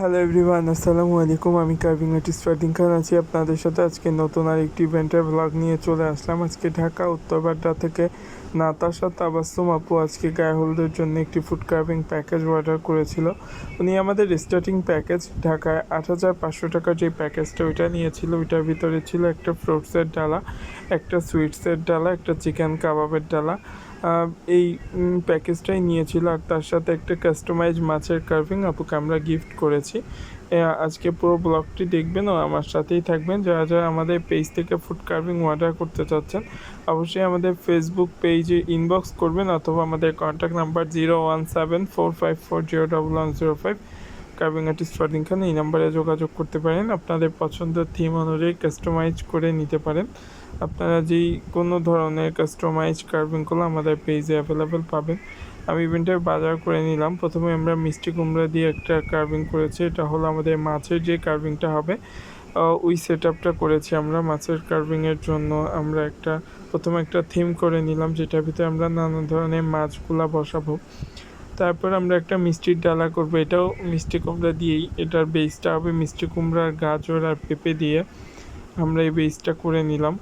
Hello everyone আসসালামু আলাইকুম। আমি কার্ভিং আর্টিস্ট ফারদিন খান আছি। আপনাদের সাথে আজকে নতুন আর একটি ইভেন্টের ব্লগ নিয়ে চলে আসলাম। আজকে ঢাকা উত্তরবাড্ডা থেকে নাতাশা তাবাসুম আপু আজকে গায়ে হলুদের জন্য একটি ফুড কার্ভিং প্যাকেজ অর্ডার করেছিল। উনি আমাদের স্টার্টিং প্যাকেজ ঢাকায় আট হাজার পাঁচশো টাকার যে প্যাকেজটা ওইটা নিয়েছিল। ওইটার ভিতরে ছিল একটা ফ্রুটসের ডালা, একটা সুইটসের ডালা, একটা চিকেন কাবাবের ডালা। এই প্যাকেজটাই নিয়েছিল আর তার সাথে একটা কাস্টমাইজ মাছের কার্ভিং আপুকে আমরা গিফট করেছি। আজকে পুরো ব্লগটি দেখবেন ও আমার সাথেই থাকবেন। যারা যারা আমাদের পেজ থেকে ফুড কার্ভিং অর্ডার করতে চাচ্ছেন, অবশ্যই আমাদের ফেসবুক পেজে ইনবক্স করবেন অথবা আমাদের contact number zero one seven four five four zero double one zero five carving artist Fardin Khan এই নাম্বারে যোগাযোগ করতে পারেন। আপনাদের পছন্দের থিম অনুযায়ী কাস্টমাইজ করে নিতে পারেন। আপনারা যেই কোনো ধরনের কাস্টমাইজ কার্ভিংগুলো আমাদের পেজে অ্যাভেলেবেল পাবেন। আমি ইভেন্টের বাজার করে নিলাম। প্রথমে আমরা মিষ্টি কুমড়া দিয়ে একটা কার্ভিং করেছি। এটা হলো আমাদের মাছের যে কার্ভিংটা হবে ওই সেট আপটা করেছি আমরা। মাছের কার্ভিংয়ের জন্য আমরা একটা, প্রথমে একটা থিম করে নিলাম, যেটার ভিতরে আমরা নানা ধরনের মাছগুলা বসাবো। তারপর আমরা একটা মিষ্টির ডালা করব। এটাও মিষ্টি কুমড়া দিয়েই। এটার বেসটা হবে মিষ্টি কুমড়ার গাজর আর পেঁপে দিয়ে আমরা এই বেসটা করে নিলাম।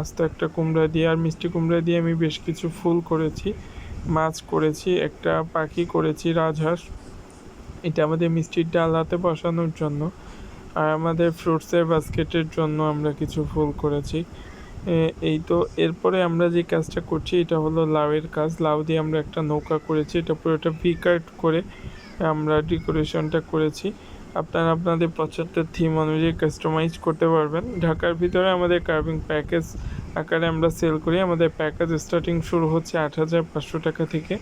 আস্ত একটা কুমড়া দিয়ে। আর মিষ্টি কুমড়া দিয়ে আমি বেশ কিছু ফুল করেছি, মাছ করেছি, একটা পাখি করেছি, রাজহাঁস। এটা আমাদের মিষ্টির ডালাতে বসানোর জন্য। আর আমাদের ফ্রুটসের বাস্কেটের জন্য আমরা কিছু ফুল করেছি। এই তো এরপরে আমরা যে কাজটা করছি, এটা হলো লাউয়ের কাজ। লাউ দিয়ে আমরা একটা নৌকা করেছি, এটা পুরোটা ভি কাট করে আমরা ডেকোরেশনটা করেছি। আপনারা আপনাদের পছন্দের থিম অনুযায়ী কাস্টমাইজ করতে পারবেন। ঢাকার ভিতরে আমাদের কার্ভিং প্যাকেজ আকারে আমরা সেল করি। আমাদের প্যাকেজ স্টার্টিং শুরু হচ্ছে আট হাজার পাঁচশো টাকা থেকে।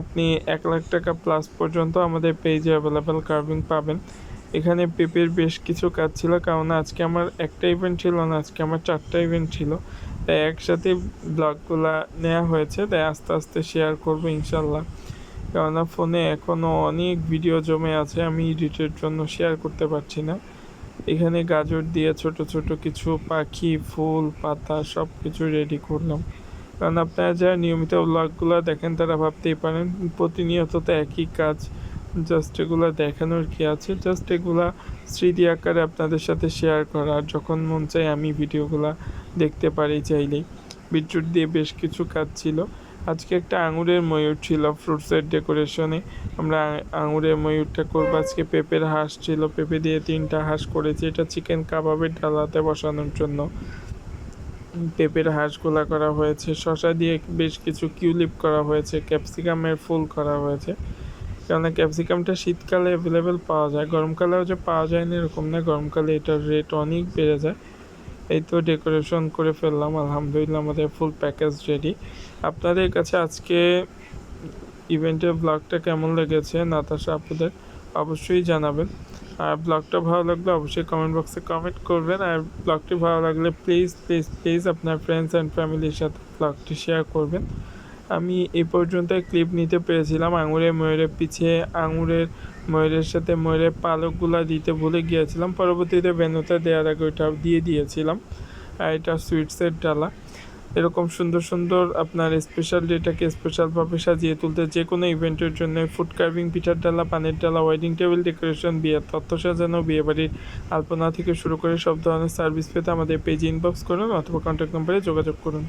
আপনি এক লাখ টাকা প্লাস পর্যন্ত আমাদের পেজে অ্যাভেলেবেল কার্ভিং পাবেন। এখানে পেপের বেশ কিছু কাজ ছিল কারণ আজকে আমার একটা ইভেন্ট ছিল না, আজকে আমার চারটা ইভেন্ট ছিল। তাই একসাথে ব্লগগুলো নেওয়া হয়েছে, তাই আস্তে আস্তে শেয়ার করব ইনশাল্লাহ কেননা ফোনে এখনও অনেক ভিডিও জমে আছে, আমি এডিটের জন্য শেয়ার করতে পারছি না। এখানে গাজর দিয়ে ছোট ছোট কিছু পাখি, ফুল, পাতা সব কিছু রেডি করলাম। কারণ আপনারা যারা নিয়মিত ব্লগগুলো দেখেন, তারা ভাবতেই পারেন, প্রতিনিয়ত তো একই কাজ জাস্ট এগুলো দেখানোর কি আছে? জাস্ট এগুলা স্মৃতি আকারে আপনাদের সাথে শেয়ার করা। যখন মন চাই আমি ভিডিওগুলো দেখতে পারি চাইলেই বিটরুট দিয়ে বেশ কিছু কাজ ছিল। আজকে একটা আঙুরের ময়ূর ছিল ফ্রুটসের ডেকোরেশনে আমরা আঙুরের ময়ূরটা করব। আজকে পেঁপের হাঁস ছিল। পেঁপে দিয়ে তিনটা হাঁস করেছি। এটা চিকেন কাবাবের ডালাতে বসানোর জন্য। পেঁপের হাঁসগুলা করা হয়েছে। শসা দিয়ে বেশ কিছু কিউলিপ করা হয়েছে। ক্যাপসিকামের ফুল করা হয়েছে। কেননা ক্যাপসিকামটা শীতকালে অ্যাভেলেবেল পাওয়া যায়, গরমকালেও যে পাওয়া যায় না এরকম না, গরমকালে এটার রেট অনেক বেড়ে যায়। এই তো ডেকোরেশন করে ফেললাম, আলহামদুলিল্লাহ আমাদের ফুল প্যাকেজ রেডি আপনাদের কাছে আজকে ইভেন্টের ব্লগটা কেমন লেগেছে, নাতাশা আপুদের অবশ্যই জানাবেন। আর ব্লগটা ভালো লাগলে অবশ্যই কমেন্ট বক্সে কমেন্ট করবেন। আর ব্লগটি ভালো লাগলে প্লিজ প্লিজ প্লিজ আপনার ফ্রেন্ডস অ্যান্ড ফ্যামিলির সাথে ব্লগটি শেয়ার করবেন। আমি এ পর্যন্ত ক্লিপ নিতে পেরেছিলাম। আঙুরের ময়ূরের পিছে আঙুরের ময়ূরের সাথে ময়ূরের পালকগুলো দিতে ভুলে গিয়েছিলাম। পরবর্তীতে বেনুটা দেওয়ার আগে ওইটা দিয়ে দিয়েছিলাম। আর এটা সুইটসের ডালা। এরকম সুন্দর সুন্দর আপনার স্পেশাল ডেটাকে স্পেশালভাবে সাজিয়ে তুলতে যে কোনো ইভেন্টের জন্য ফুড কার্ভিং পিঠার ডালা, পানের ডালা ওয়েডিং টেবিল ডেকোরেশন বিয়ের তথ্য সাজানো, বিয়েবাড়ির আলপনা থেকে শুরু করে সব ধরনের সার্ভিস পেতে আমাদের পেজ ইনবক্স করুন অথবা কন্ট্যাক্ট নম্বরে যোগাযোগ করুন।